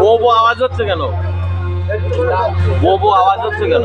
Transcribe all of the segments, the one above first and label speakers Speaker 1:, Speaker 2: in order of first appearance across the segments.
Speaker 1: বো বো আওয়াজ হচ্ছে কেন? বো বো আওয়াজ হচ্ছে কেন?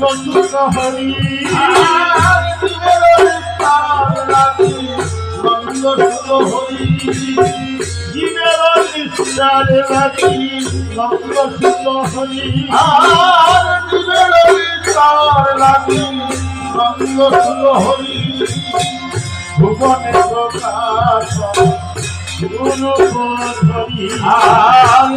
Speaker 2: নন্দ সুখ হরি
Speaker 3: আর দিনের বিস্তার লাগি নন্দ সুখ হই
Speaker 2: দিনের বিস্তারের লাগি নন্দ সুখ হরি
Speaker 3: আর দিনের বিস্তার লাগি নন্দ সুখ
Speaker 2: ভুবনে প্রকাশ গুরু ধরি
Speaker 3: আর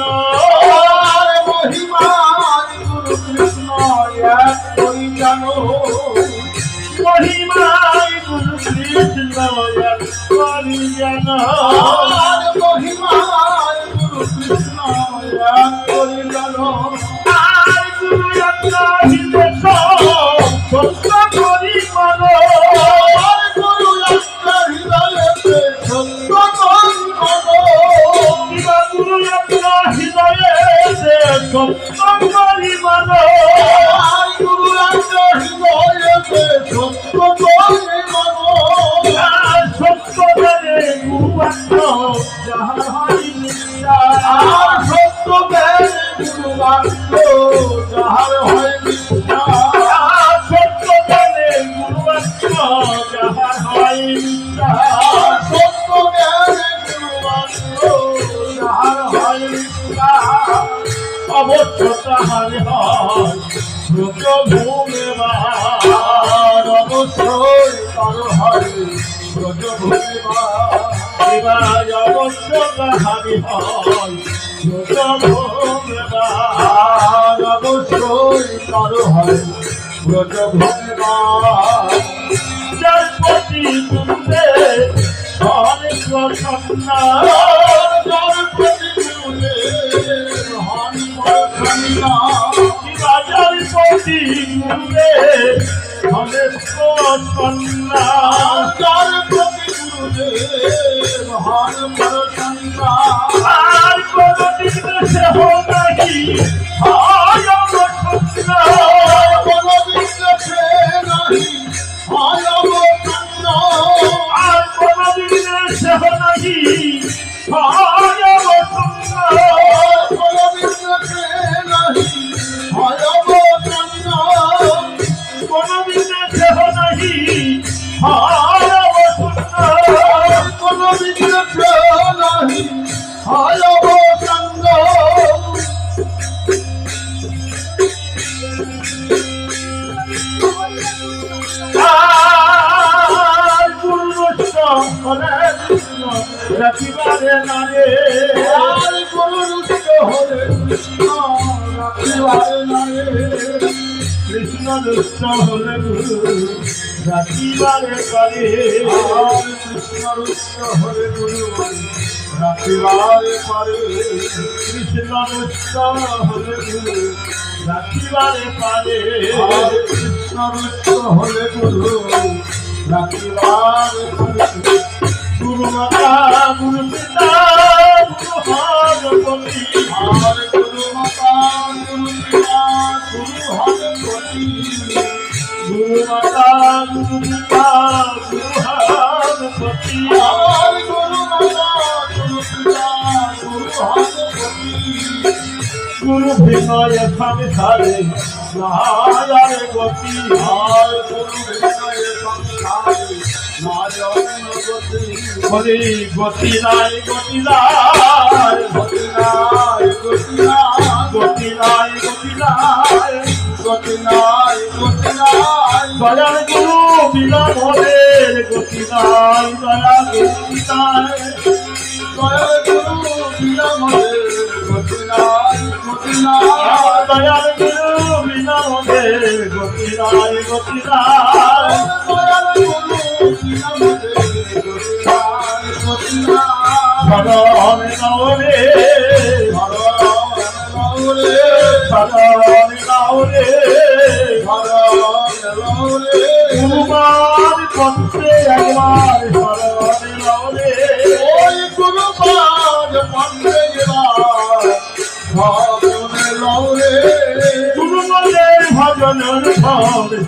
Speaker 2: একই জন
Speaker 3: আর মহিমা গুরু কৃষ্ণ।
Speaker 2: মহিমায় অবশ্য তাহার হয় ব্রত ভূমে
Speaker 3: আর অবশ্যই তার হয় ব্রজভূমিবা।
Speaker 2: এবার অবশ্য তাহার হয় ব্রত ভূমে
Speaker 3: অবশ্যই তার হয় ব্রজভূমিবা।
Speaker 2: জলপতি তুমে অনেক সন্না তুমে অনেক সন্না
Speaker 3: আর যার প্রতি গুরুদেব হন বরখানিয়া।
Speaker 2: আর কোন দিন সেহ নাহি কৃষ্ণ হলে গুরু রাখিবারে পারে
Speaker 3: কৃষ্ণ রুষ্ট হরে গুরু রাখিবারে পারে।
Speaker 2: কৃষ্ণ দুষ্ট হলে গুরু রাখিবারে পারে
Speaker 3: কৃষ্ণ রুষ্ট হরে গুরু রাখিবারে পারে।
Speaker 2: গুরু মাতা গুরু পিতা বিনয় সংসারে নায়ারে গতি
Speaker 3: সংসারে নারায়ণ গতি
Speaker 2: হরে নাই, গতি নাই
Speaker 3: গতি নাই গতি নাই
Speaker 2: গতি নাই গতি নাই
Speaker 3: গতি নাই গতি নাই।
Speaker 2: দয়াল গুরু বিনা ভবের গতি নাই দয়া গতি নাই
Speaker 3: দয়াল গুরু বিনামদের গতি
Speaker 2: love.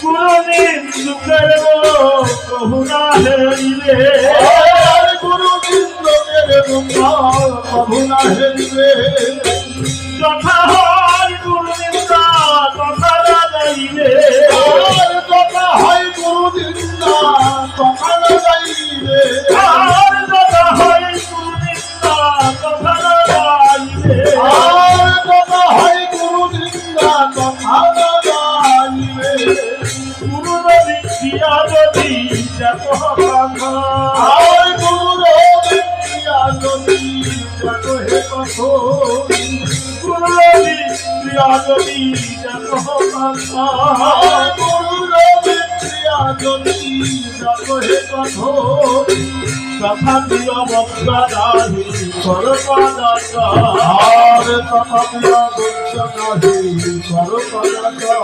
Speaker 2: গুরুনি করব
Speaker 3: কহুনা হেরিবে গুরুবিন্দ করব কহুনা হেরিবে
Speaker 2: যথা হয় গুরুবিন্দা তথা
Speaker 3: যাইবে
Speaker 2: যথা হয় গুরুবিন্দা তথা
Speaker 3: তথাপিও বক্তারাহি
Speaker 2: সর্বদাচার তথাপিও বক্তারাহি সর্বদাচার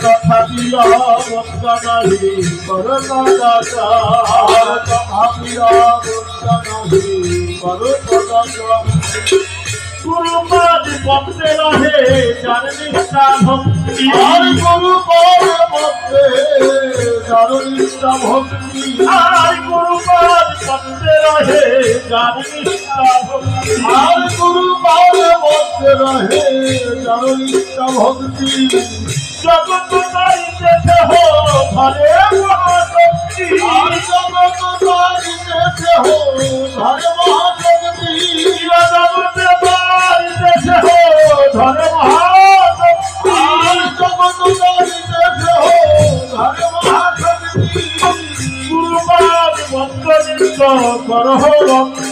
Speaker 3: তথাপিও বক্তারাহি সর্বদাচার তথাপিও বক্তারাহি সর্বদাচার
Speaker 2: গুরুপদ পক্ষে রহে যার নিষ্ঠা ভক্তি
Speaker 3: আর গুরুপদ পক্ষে যার নিষ্ঠা ভক্তি
Speaker 2: আর গুরুপদ পক্ষে রহে যার নিষ্ঠা ভক্তি
Speaker 3: আর
Speaker 2: জগৎ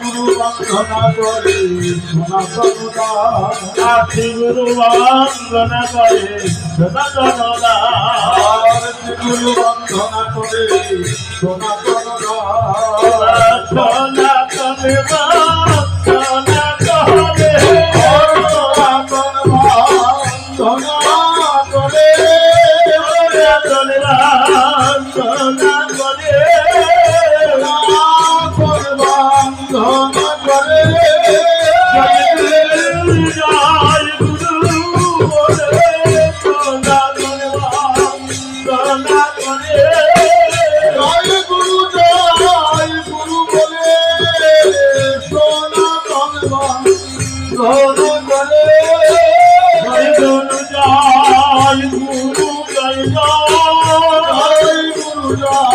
Speaker 3: গুরু বন্দনা করে সোনা সদা
Speaker 2: আশি গুরু বন্দনা করে
Speaker 3: সোনা সদা গুরু বন্দনা করে
Speaker 2: সোনা সদা সোনা সদা Allah